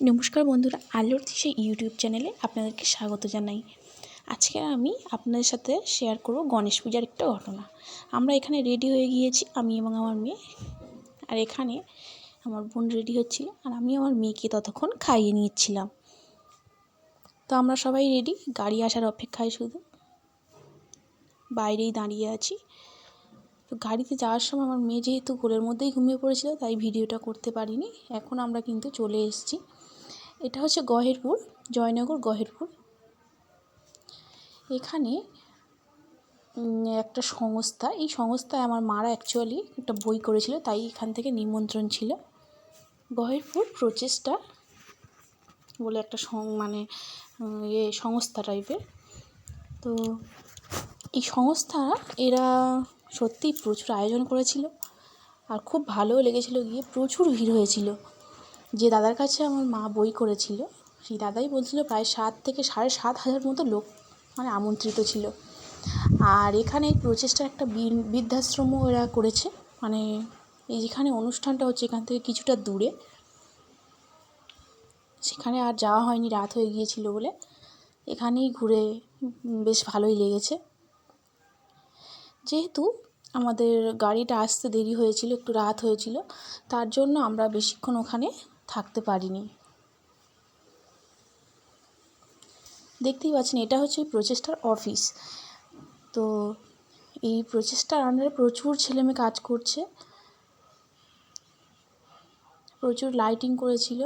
নমস্কার বন্ধুরা, আলোর দিশে ইউটিউব চ্যানেলে আপনাদেরকে স্বাগত জানাই। আজকে আমি আপনাদের সাথে শেয়ার করব গণেশ পূজার একটা ঘটনা। আমরা এখানে রেডি হয়ে গিয়েছি, আমি এবং আমার মেয়ে। আর এখানে আমার বোন রেডি হচ্ছিল, আর আমি আমার মেয়েকে ততক্ষণ খাইয়ে নিচ্ছিলাম। তো আমরা সবাই রেডি গাড়ি আসার অপেক্ষায় শুধু। বাইরেই দাঁড়িয়ে আছি। তো গাড়িতে যাওয়ার সময় আমার মেয়ে যেহেতু কোলের মধ্যেই ঘুমিয়ে পড়েছিল, তাই ভিডিওটা করতে পারিনি। এখন আমরা কিন্তু চলে এসেছি। এটা হচ্ছে গহেরপুর, জয়নগর, গহেরপুর। এখানে একটা সংস্থা, এই সংস্থায় আমার মারা অ্যাকচুয়ালি একটা বই করেছিল, তাই এখান থেকে নিমন্ত্রণ ছিল। গহেরপুর প্রচেষ্টা বলে একটা সং মানে এ সংস্থা টাইপের তো, এই সংস্থা, এরা সত্যিই প্রচুর আয়োজন করেছিল। আর খুব ভালোও লেগেছিলো গিয়ে, প্রচুর ভিড় হয়েছিল। যে দাদার কাছে আমার মা বই করেছিল, সেই দাদাই বলছিল প্রায় সাত থেকে সাড়ে সাত হাজার মতো লোক মানে আমন্ত্রিত ছিল। আর এখানে প্রচেষ্টার একটা বৃদ্ধাশ্রমও এরা করেছে। মানে এই যেখানে অনুষ্ঠানটা হচ্ছে, এখান থেকে কিছুটা দূরে। সেখানে আর যাওয়া হয়নি, রাত হয়ে গিয়েছিল বলে। এখানেই ঘুরে বেশ ভালোই লেগেছে। যেহেতু আমাদের গাড়িটা আসতে দেরি হয়েছিল, একটু রাত হয়েছিল, তার জন্য আমরা বেশিক্ষণ ওখানে থাকতে পারিনি। দেখতেই পাচ্ছেন, এটা হচ্ছে এই প্রচেষ্টার অফিস তো এই প্রচেষ্টার আন্ডারে প্রচুর ছেলেমেয়ে কাজ করছে। প্রচুর লাইটিং করেছিল।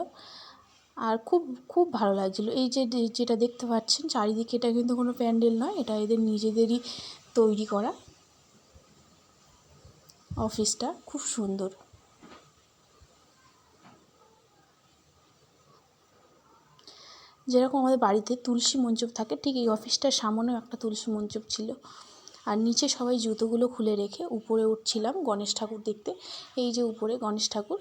আর খুব খুব ভালো লাগছিল। এই যে যেটা দেখতে পাচ্ছেন, চারিদিকে এটা কিন্তু কোনো প্যান্ডেল নয়, এটা এদের নিজেদেরই তৈরি করা। অফিসটা খুব সুন্দর। যেরকম আমাদের বাড়িতে তুলসী মঞ্চপ থাকে, ঠিক এই অফিসটার সামনেও একটা তুলসী মঞ্চপ ছিল। আর নিচে সবাই জুতোগুলো খুলে রেখে উপরে উঠছিলাম গণেশ ঠাকুর দেখতে। এই যে উপরে গণেশ ঠাকুর।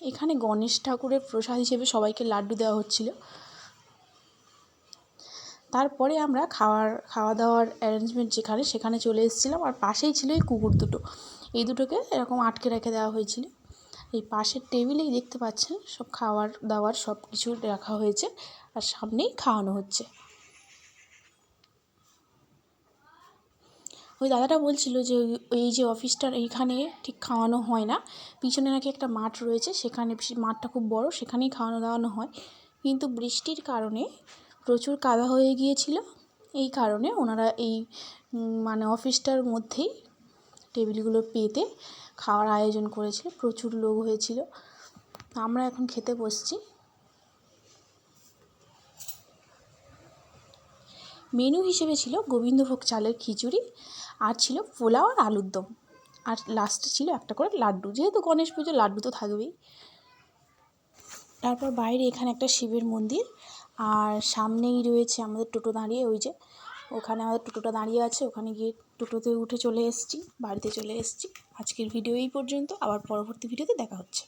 এখানে গণেশ ঠাকুরের প্রসাদ হিসেবে সবাইকে লাড্ডু দেওয়া হচ্ছিল। তারপরে আমরা খাওয়ার খাওয়া দাওয়ার অ্যারেঞ্জমেন্ট যেখানে, সেখানে চলে এসেছিলাম। আর পাশেই ছিল এই কুকুর দুটো। এই দুটোকে এরকম আটকে রেখে দেওয়া হয়েছিল। এই পাশের টেবিলেই দেখতে পাচ্ছেন সব খাওয়ার দাওয়ার সব কিছু রাখা হয়েছে আর সামনেই খাওয়ানো হচ্ছে। ওই দাদাটা বলছিল যে এই যে অফিসটার এইখানে ঠিক খাওয়ানো হয় না, পিছনে নাকি একটা মাঠ রয়েছে, সেখানে মাঠটা খুব বড়, সেখানেই খাওয়ানো দাওয়ানো হয়। কিন্তু বৃষ্টির কারণে প্রচুর কাদা হয়ে গিয়েছিল, এই কারণে ওনারা এই মানে অফিসটার মধ্যেই টেবিলগুলো পেতে খাওয়ার আয়োজন করেছিল, প্রচুর লোক হয়েছিল। আমরা এখন খেতে বসছি। মেনু হিসেবে ছিল গোবিন্দভোগ চালের খিচুড়ি, আর ছিল পোলাও আর আলুর দম। আর লাস্টে ছিল একটা করে লাড্ডু। যেহেতু গণেশ পুজো, লাড্ডু তো থাকবেই। তারপর বাইরে এখানে একটা শিবের মন্দির, আর সামনেই রয়েছে আমাদের টোটো দাঁড়িয়ে, ওই যে ওখানে আমাদের টোটোটা দাঁড়িয়ে আছে, ওখানে গিয়ে টোটোতে উঠে চলে এসেছি, বাড়িতে চলে এসেছি। আজকের ভিডিও এই পর্যন্ত, আবার পরবর্তী ভিডিওতে দেখা হচ্ছে।